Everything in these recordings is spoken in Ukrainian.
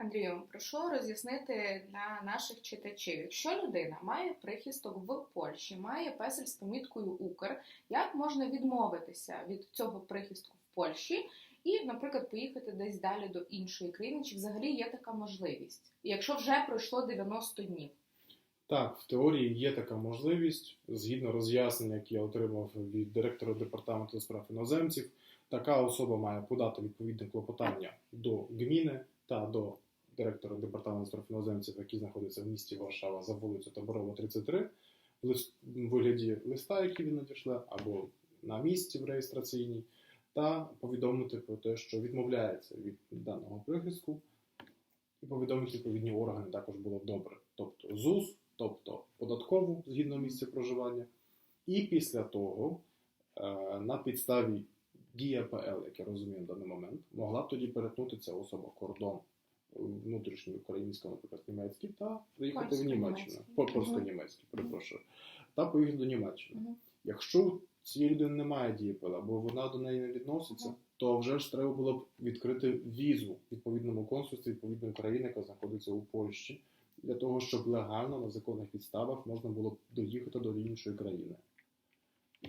Андрію, прошу роз'яснити для наших читачів, якщо людина має прихисток в Польщі, має песель з поміткою Укр, як можна відмовитися від цього прихистку в Польщі і, наприклад, поїхати десь далі до іншої країни, чи взагалі є така можливість, якщо вже пройшло 90 днів? Так, в теорії є така можливість, згідно роз'яснення, яке я отримав від директора департаменту з прав іноземців, така особа має подати відповідне клопотання до ГМІНи та до директора департаменту з іноземців, який знаходиться в місті Варшава за вулицю Таборова, 33, в лист- в вигляді листа, який він надішле, або на місці в реєстраційній, та повідомити про те, що відмовляється від даного прихистку, і повідомити відповідні органи також було б добре. Тобто ЗУС, тобто податкову згідно місця проживання. І після того е, на підставі дія ПЛ, як я розумію в даний момент, могла б тоді перетнути ця особа кордон внутрішній український, наприклад, німецький, та приїхати в Німеччину. Польсько-німецький. По- перепрошую. Та поїхати до Німеччини. Якщо у цієї людини немає дієпила, або вона до неї не відноситься, то вже ж треба було б відкрити візу відповідному консульстві відповідної країни, яка знаходиться у Польщі, для того, щоб легально на законних підставах можна було б доїхати до іншої країни.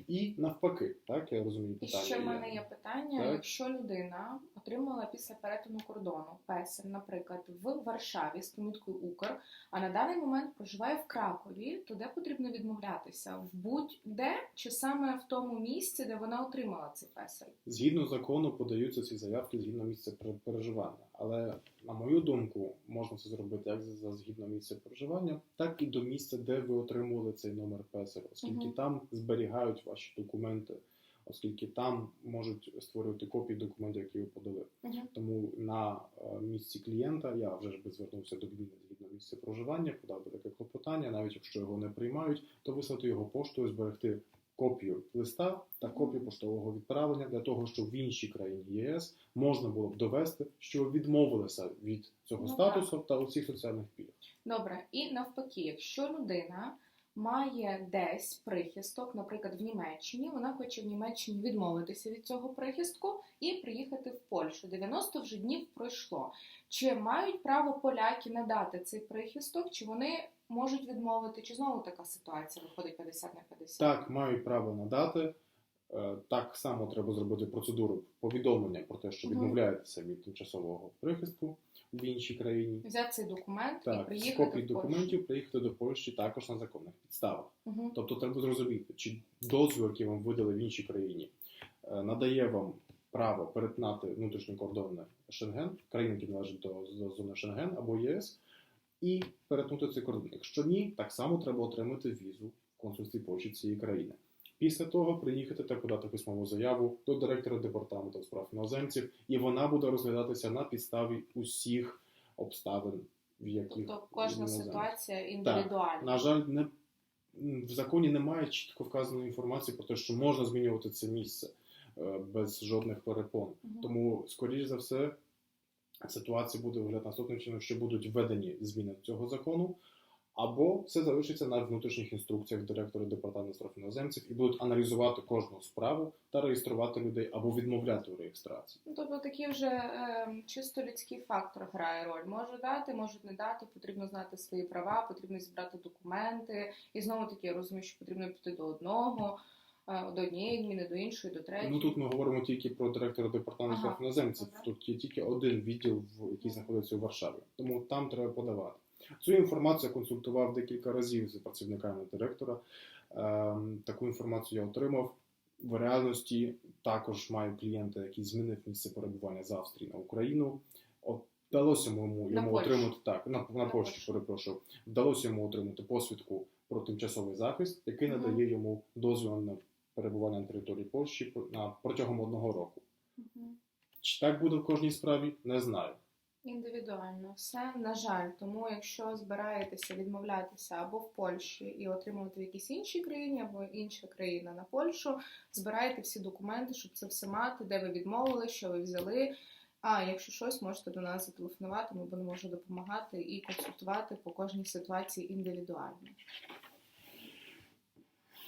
І навпаки, так я розумію І ще в мене є питання: Так. якщо людина отримала після перетину кордону песель, наприклад, в Варшаві з поміткою Укр, а на даний момент проживає в Кракові, то де потрібно відмовлятися? В будь-де чи саме в тому місці, де вона отримала цей песель? Згідно закону подаються ці заявки згідно місця пер- переживання. Але на мою думку, можна це зробити як за згідно місця проживання, так і до місця, де ви отримували цей номер ПЕСЕЛ, оскільки Мгм. там зберігають ваші документи, оскільки там можуть створювати копії документів, які ви подали. Тому на е, місці клієнта я вже ж би звернувся до ГМІНи згідно місця проживання, подав би таке клопотання, навіть якщо його не приймають, то вислати його поштою, зберегти копію листа та копію поштового відправлення для того, щоб в іншій країні ЄС можна було б довести, що ви відмовилися від цього Ну, статусу та усіх соціальних пільг. Добре, і навпаки, якщо людина має десь прихисток, наприклад, в Німеччині, вона хоче в Німеччині відмовитися від цього прихистку і приїхати в Польщу. 90 вже днів пройшло. Чи мають право поляки надати цей прихисток, чи вони можуть відмовити, чи знову така ситуація виходить 50 на 50? Так, мають право надати. Е, Так само треба зробити процедуру повідомлення про те, що відмовляєтеся від тимчасового прихистку в іншій країні. Взяти цей документ і Так, з приїхати копій в документів приїхати до Польщі також на законних підставах. Угу. Тобто треба зрозуміти, чи дозвіл, який вам видали в іншій країні, е, надає вам право перетнати внутрішній кордон Шенген, країни, які належать до, до зони Шенген або ЄС, і перетнути цей кордон. Якщо ні, так само треба отримати візу в консульстві Польщі цієї країни. Після того приїхати та подати письмову заяву до директора департаменту з прав іноземців, і вона буде розглядатися на підставі усіх обставин, в яких Тобто кожна ситуація індивідуальна. На жаль, не в законі немає чітко вказаної інформації про те, що можна змінювати це місце е, без жодних перепон. Мгм. Тому, скоріш за все, ситуація буде виглядати наступним чином, що будуть введені зміни до цього закону, або все залишиться на внутрішніх інструкціях директора департаменту справ іноземців і будуть аналізувати кожну справу та реєструвати людей або відмовляти у реєстрації. Ну, тобто такий вже е, чисто людський фактор грає роль. Може дати, можуть не дати, потрібно знати свої права, потрібно зібрати документи. І знову таки я розумію, що потрібно піти до одного, е, до однієї зміни, до іншої, до третьої. Ну тут ми говоримо тільки про директора департаменту Ага, іноземців. добре. Тут є тільки один відділ, який знаходиться у Варшаві. Тому там треба подавати. Цю інформацію я консультував декілька разів з працівниками директора. Ем, таку інформацію я отримав. В реальності також маю клієнта, який змінив місце перебування з Австрії на Україну. От, вдалося йому, На йому Польщу. отримати так, на, на, На Польщі, перепрошую. Вдалося йому отримати посвідку про тимчасовий захист, який Мгм. надає йому дозвіл на перебування на території Польщі на протягом одного року. Мгм. Чи так буде в кожній справі, не знаю. Індивідуально, все на жаль. Тому якщо збираєтеся відмовлятися або в Польщі і отримувати в якійсь іншій країні, або інша країна на Польщу, збирайте всі документи, щоб це все мати, де ви відмовили, що ви взяли. А якщо щось, можете до нас зателефонувати, ми будемо вже допомагати і консультувати по кожній ситуації індивідуально.